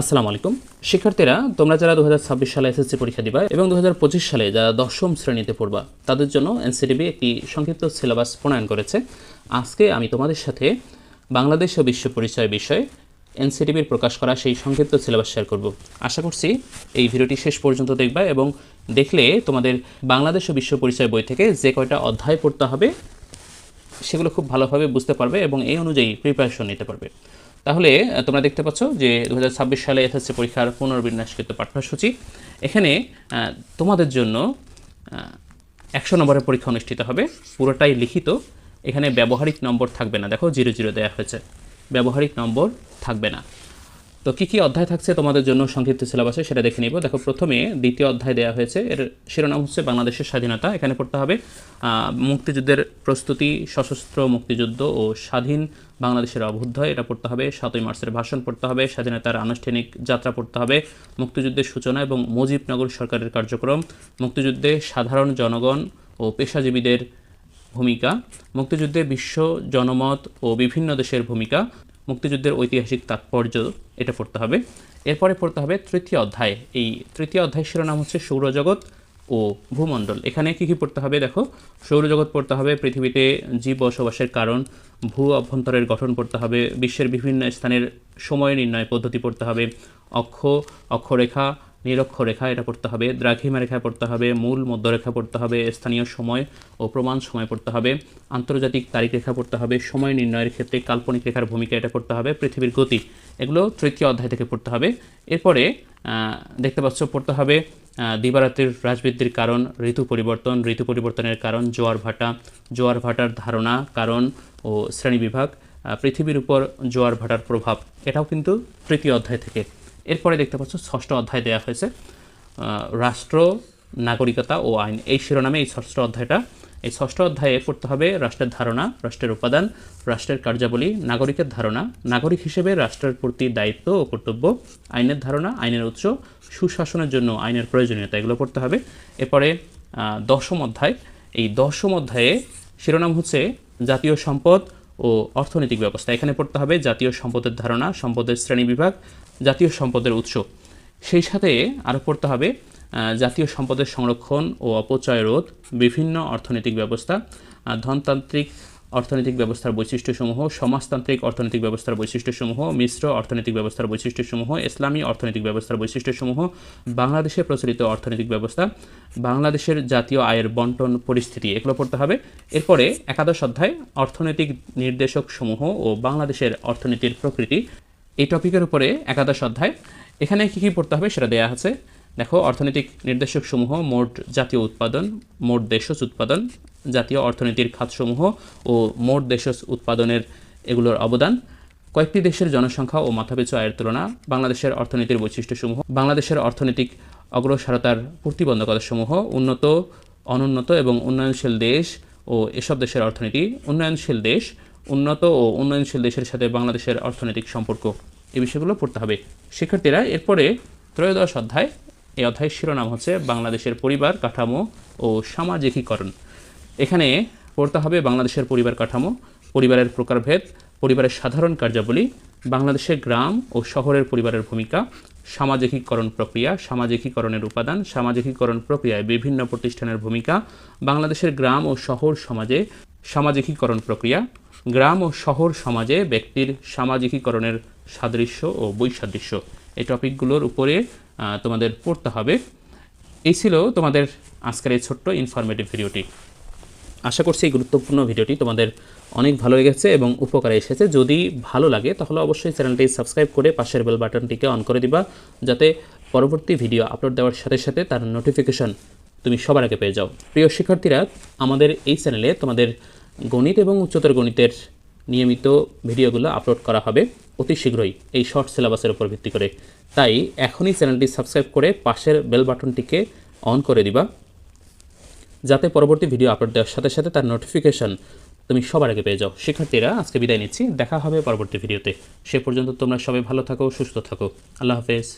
আসসালামু আলাইকুম। শিক্ষার্থীরা, তোমরা যারা দু হাজার ছাব্বিশ সালে এসএসসি পরীক্ষা দিবা এবং দু হাজার পঁচিশ সালে যারা দশম শ্রেণীতে পড়বা, তাদের জন্য এনসিডিবি একটি সংক্ষিপ্ত সিলেবাস প্রণয়ন করেছে। আজকে আমি তোমাদের সাথে বাংলাদেশ ও বিশ্ব পরিচয় বিষয়ে এনসিডিবির প্রকাশ করা সেই সংক্ষিপ্ত সিলেবাস শেয়ার করব। আশা করছি এই ভিডিওটি শেষ পর্যন্ত দেখবা এবং দেখলে তোমাদের বাংলাদেশ ও বিশ্ব পরিচয় বই থেকে যে কয়টা অধ্যায় পড়তে হবে, সেগুলো খুব ভালোভাবে বুঝতে পারবে এবং এই অনুযায়ী প্রিপারেশন নিতে পারবে। তাহলে তোমরা দেখতে পাচ্ছ যে দু হাজার ছাব্বিশ সালে এসএসসি পরীক্ষার পুনর্বিন্যাসকৃত পাঠ্যসূচি। এখানে তোমাদের জন্য একশো নম্বরের পরীক্ষা অনুষ্ঠিত হবে। পুরোটাই লিখিত। এখানে ব্যবহারিক নম্বর থাকবে না। দেখো, জিরো জিরো দেওয়া হয়েছে। ব্যবহারিক নম্বর থাকবে না। তো কী কী অধ্যায় থাকছে তোমাদের জন্য সংক্ষিপ্ত সিলেবাসে সেটা দেখে নিব। দেখো, প্রথমে দ্বিতীয় অধ্যায় দেওয়া হয়েছে। এর শিরোনাম হচ্ছে বাংলাদেশের স্বাধীনতা। এখানে পড়তে হবে মুক্তিযুদ্ধের প্রস্তুতি, সশস্ত্র মুক্তিযুদ্ধ ও স্বাধীন বাংলাদেশের অভ্যুদয়। এটা পড়তে হবে, সাতই মার্চের ভাষণ পড়তে হবে, স্বাধীনতার আনুষ্ঠানিক যাত্রা পড়তে হবে, মুক্তিযুদ্ধের সূচনা এবং মুজিবনগর সরকারের কার্যক্রম, মুক্তিযুদ্ধে সাধারণ জনগণ ও পেশাজীবীদের ভূমিকা, মুক্তিযুদ্ধে বিশ্ব জনমত ও বিভিন্ন দেশের ভূমিকা মুক্তিযুদ্ধের ঐতিহাসিক তাৎপর্য এটা পড়তে হবে। এরপরে পড়তে হবে তৃতীয় অধ্যায়। এই তৃতীয় অধ্যায় শিরোনাম হচ্ছে সৌরজগৎ ও ভূমণ্ডল। এখানে কী কী পড়তে হবে দেখো? সৌরজগৎ পড়তে হবে, পৃথিবীতে জীব বসবাসের কারণ, ভূ অভ্যন্তরের গঠন পড়তে হবে, বিশ্বের বিভিন্ন স্থানের সময় নির্ণয় পদ্ধতি পড়তে হবে, অক্ষ, অক্ষরেখা নিরক্ষরেখা এটা পড়তে হবে দ্রাঘিমা রেখা পড়তে হবে মূল মধ্যরেখা পড়তে হবে স্থানীয় সময় ও প্রমাণ সময় পড়তে হবে আন্তর্জাতিক তারিখ রেখা পড়তে হবে সময় নির্ণয়ের ক্ষেত্রে কাল্পনিক রেখার ভূমিকা এটা পড়তে হবে পৃথিবীর গতি। এগুলো তৃতীয় অধ্যায় থেকে পড়তে হবে। এরপরে দেখতে পাচ্ছ পড়তে হবে দিবারাত্রির রাজবৃদ্ধির কারণ ঋতু পরিবর্তন ঋতু পরিবর্তনের কারণ জোয়ার ভাটা জোয়ার ভাটার ধারণা কারণ ও শ্রেণীবিভাগ আহ, পৃথিবীর উপর জোয়ার ভাটার প্রভাব। এটাও কিন্তু তৃতীয় অধ্যায় থেকে। এরপরে দেখতে পাচ্ছ ষষ্ঠ অধ্যায় দেওয়া হয়েছে। রাষ্ট্র, নাগরিকতা ও আইন, এই শিরোনামে এই ষষ্ঠ অধ্যায়টা। এই ষষ্ঠ অধ্যায়ে পড়তে হবে রাষ্ট্রের ধারণা, রাষ্ট্রের উপাদান, রাষ্ট্রের কার্যাবলী, নাগরিকের ধারণা। নাগরিক হিসেবে রাষ্ট্রের প্রতি দায়িত্ব ও কর্তব্য, আইনের ধারণা, আইনের উৎস, সুশাসনের জন্য আইনের প্রয়োজনীয়তা, এগুলো পড়তে হবে। এরপরে দশম অধ্যায়। এই দশম অধ্যায়ে শিরোনাম হচ্ছে জাতীয় সম্পদ ও অর্থনৈতিক ব্যবস্থা। এখানে পড়তে হবে জাতীয় সম্পদের ধারণা, সম্পদের শ্রেণি বিভাগ, জাতীয় সম্পদের উৎস। সেই সাথে আরও পড়তে হবে জাতীয় সম্পদের সংরক্ষণ ও অপচয় রোধ, বিভিন্ন অর্থনৈতিক ব্যবস্থা ধনতান্ত্রিক অর্থনৈতিক ব্যবস্থার বৈশিষ্ট্যসমূহ, সমাজতান্ত্রিক অর্থনৈতিক ব্যবস্থার বৈশিষ্ট্যসমূহ, মিশ্র অর্থনৈতিক ব্যবস্থার বৈশিষ্ট্যসমূহ, ইসলামী অর্থনৈতিক ব্যবস্থার বৈশিষ্ট্যসমূহ, বাংলাদেশে প্রচলিত অর্থনৈতিক ব্যবস্থা, বাংলাদেশের জাতীয় আয়ের বন্টন পরিস্থিতি, এগুলো পড়তে হবে। এরপরে একাদশ অধ্যায়, অর্থনৈতিক নির্দেশক সমূহ ও বাংলাদেশের অর্থনীতির প্রকৃতি। এই টপিকের উপরে একাদশ অধ্যায়, এখানে কী কী পড়তে হবে সেটা দেয়া আছে। দেখো, অর্থনৈতিক নির্দেশকসমূহ মোট জাতীয় উৎপাদন, মোট দেশজ উৎপাদন, জাতীয় অর্থনীতির খাতসমূহ ও মোট দেশজ উৎপাদনের এগুলোর অবদান। কয়েকটি দেশের জনসংখ্যা ও মাথাপিছু আয়ের তুলনা, বাংলাদেশের অর্থনীতির বৈশিষ্ট্যসমূহ, বাংলাদেশের অর্থনৈতিক অগ্রসরতার প্রতিবন্ধকতাসমূহ, উন্নত, অনুন্নত এবং উন্নয়নশীল দেশ ও এসব দেশের অর্থনীতি, উন্নয়নশীল দেশ, উন্নত ও উন্নয়নশীল দেশের সাথে বাংলাদেশের অর্থনৈতিক সম্পর্ক। এই বিষয়গুলো পড়তে হবে। শিক্ষার্থীরা, এরপরে ত্রয়োদশ অধ্যায় এই অধ্যায়ের শিরোনাম হচ্ছে বাংলাদেশের পরিবার কাঠামো ও সামাজিকীকরণ। এখানে পড়তে হবে বাংলাদেশের পরিবার কাঠামো, পরিবারের প্রকারভেদ, পরিবারের সাধারণ কার্যাবলী, বাংলাদেশের গ্রাম ও শহরের পরিবারের ভূমিকা, সামাজিকীকরণ প্রক্রিয়া, সামাজিকীকরণের উপাদান, সামাজিকীকরণ প্রক্রিয়ায় বিভিন্ন প্রতিষ্ঠানের ভূমিকা, বাংলাদেশের গ্রাম ও শহর সমাজে সামাজিকীকরণ প্রক্রিয়া, গ্রাম ও শহর সমাজে ব্যক্তির সামাজিকীকরণের সাদৃশ্য ও বৈসাদৃশ্য। টপিকগুলোর উপরে তোমাদের পড়তে হবে। এই ছিল তোমাদের আজকের এই ছোট্ট ইনফরমেটিভ ভিডিওটি। আশা করছি এই গুরুত্বপূর্ণ ভিডিওটি তোমাদের অনেক ভালো লেগেছে এবং উপকারে এসেছে। যদি ভালো লাগে, তাহলে অবশ্যই চ্যানেলটি সাবস্ক্রাইব করে পাশের বেল বাটনটিকে অন করে দিবা, যাতে পরবর্তী ভিডিও আপলোড দেওয়ার সাথে সাথে তার নোটিফিকেশন তুমি সবার আগে পেয়ে যাও। প্রিয় শিক্ষার্থীরা, আমাদের এই চ্যানেলে তোমাদের গণিত এবং উচ্চতর গণিতের নিয়মিত ভিডিওগুলো আপলোড করা হবে। অতি শীঘ্রই এই শর্ট সিলেবাসের উপর ভিত্তি করে। তাই এখনই চ্যানেলটি সাবস্ক্রাইব করে পাশের বেল বাটনটিকে অন করে দিবা, যাতে পরবর্তী ভিডিও আপলোড দেওয়ার সাথে সাথে তার নোটিফিকেশান তুমি সবার আগে পেয়ে যাও। শিক্ষার্থীরা, আজকে বিদায় নিচ্ছি। দেখা হবে পরবর্তী ভিডিওতে সে পর্যন্ত তোমরা সবাই ভালো থাকো, সুস্থ থাকো। আল্লাহ হাফেজ।